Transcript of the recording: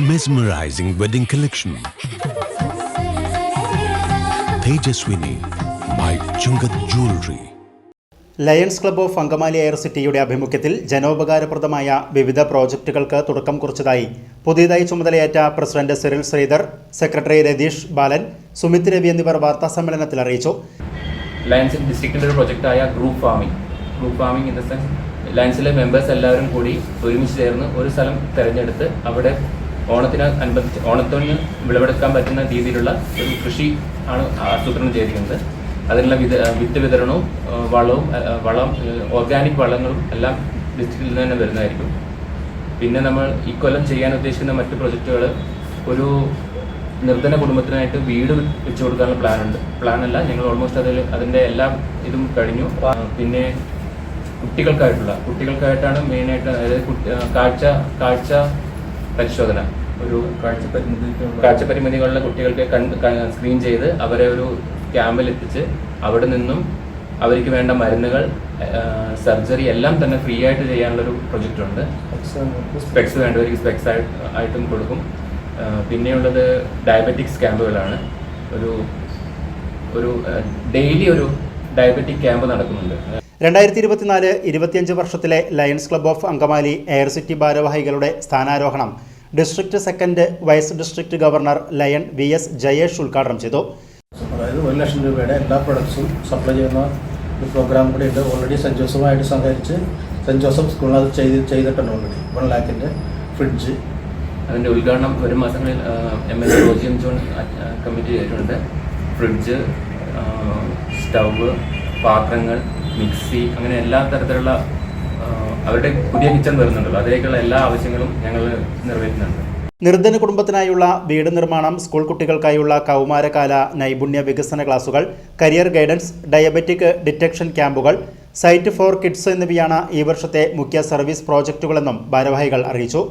mesmerizing wedding collection. Tejaswini by Chungat Jewelry. Lions club of Angamaly air സിറ്റിയുടെ ആഭിമുഖ്യത്തിൽ ജനോപകാരപ്രദമായ വിവിധ പ്രോജക്റ്റുകൾക്ക് തുടക്കം കുറിച്ചതായി പുതിയതായി ചുമതലയേറ്റ പ്രസിഡന്റ് സിറിൽ ശ്രീധർ സെക്രട്ടറി രതീഷ് ബാലൻ സുമിത് രവി എന്നിവർ വാർത്താസമ്മേളനത്തിൽ അറിയിച്ചു ലയൻസ് ഡിസ്ട്രിക്റ്റിന്റെ ഒരു പ്രോജക്റ്റായ group farming group farming in the sense ലയൻസിലെ members എല്ലാവരും കൂടി ഒരുമിച്ച് ചേർന്ന് ഒരു സ്ഥലം തിരഞ്ഞെടുത്ത് അവിടെ ഓണത്തിന് അനുബന്ധിച്ച് ഓണത്തിന് വിളവെടുക്കാൻ പറ്റുന്ന രീതിയിലുള്ള ഒരു കൃഷി ആണ് ആസൂത്രണം ചെയ്തിരിക്കുന്നത്. അതിനുള്ള വിത വിത്ത് വിതരണവും വളവും വളം ഓർഗാനിക് വളങ്ങളും എല്ലാം ഡിസ്ട്രിക്റ്റിൽ നിന്ന് തന്നെ വരുന്നതായിരിക്കും. പിന്നെ നമ്മൾ ഈ കൊല്ലം ചെയ്യാൻ ഉദ്ദേശിക്കുന്ന മറ്റ് പ്രൊജക്റ്റുകൾ ഒരു നിർധന കുടുംബത്തിനായിട്ട് വീട് വെച്ചു കൊടുക്കാനുള്ള പ്ലാൻ അല്ല ഞങ്ങൾ ഓൾമോസ്റ്റ് അതിൽ അതിന്റെ എല്ലാം ഇതും കഴിഞ്ഞു. പിന്നെ കുട്ടികൾക്കായിട്ടുള്ള കുട്ടികൾക്കായിട്ടാണ് മെയിനായിട്ട് അതായത് കാഴ്ച കാഴ്ച പരിശോധന. ഒരു കാഴ്ചപരിമിതി കാഴ്ച പരിമിതികളുള്ള കുട്ടികൾക്ക് കണ്ട് സ്ക്രീൻ ചെയ്ത് അവരെ ഒരു ക്യാമ്പിൽ എത്തിച്ച് അവിടെ നിന്നും അവർക്ക് വേണ്ട മരുന്നുകൾ സർജറി എല്ലാം തന്നെ ഫ്രീ ആയിട്ട് ചെയ്യാനുള്ളൊരു പ്രൊജക്റ്റ് ഉണ്ട്. സ്പെക്സ് വേണ്ടവർക്ക് സ്പെക്സ് ആയിട്ടും കൊടുക്കും. പിന്നെയുള്ളത് ഡയബറ്റിക്സ് ക്യാമ്പുകളാണ് ഒരു ഒരു ഡെയിലി ഒരു ഡയബറ്റിക് ക്യാമ്പ് നടക്കുന്നുണ്ട്. രണ്ടായിരത്തി ഇരുപത്തിനാല് ഇരുപത്തിയഞ്ച് വർഷത്തിലെ lions club of Angamaly air city ഭാരവാഹികളുടെ സ്ഥാനാരോഹണം district second vice district governor lion V S Jayesh ഉദ്ഘാടനം ചെയ്തു. അതായത് ഒരു ലക്ഷം രൂപയുടെ എല്ലാ പ്രൊഡക്ട്സും സപ്ലൈ ചെയ്യുന്ന ഒരു പ്രോഗ്രാം കൂടി ഉണ്ട് ഓൾറെഡി സെന്റ് ജോസഫുമായിട്ട് സഹകരിച്ച് സെന്റ് ജോസഫ് സ്കൂളിൽ അത് ചെയ്ത് ചെയ്തിട്ടുണ്ട് ഓൾറെഡി വൺ ലാക്കിന്റെ ഫ്രിഡ്ജ് അതിന്റെ ഉദ്ഘാടനം ഒരു മാസങ്ങളിൽ M L A Roji M John committee ചെയ്തിട്ടുണ്ട്. ഫ്രിഡ്ജ് സ്റ്റൗവ് പാത്രങ്ങൾ മിക്സി അങ്ങനെ എല്ലാ തരത്തിലുള്ള അവരുടെ പുതിയ കിച്ചൺ വരുന്നുണ്ടല്ലോ. അതിലേക്കുള്ള എല്ലാ ആവശ്യങ്ങളും ഞങ്ങൾ നിറവേറ്റുന്നുണ്ട്. നിർധന കുടുംബത്തിനായുള്ള വീട് നിർമ്മാണം സ്കൂൾ കുട്ടികൾക്കായുള്ള കൗമാരകാല നൈപുണ്യ വികസന ക്ലാസുകൾ കരിയർ ഗൈഡൻസ് ഡയബറ്റിക് ഡിറ്റക്ഷൻ ക്യാമ്പുകൾ സൈറ്റ് ഫോർ കിഡ്സ് എന്നിവയാണ് ഈ വർഷത്തെ മുഖ്യ സർവീസ് പ്രോജക്റ്റുകളെന്നും ഭാരവാഹികൾ അറിയിച്ചു.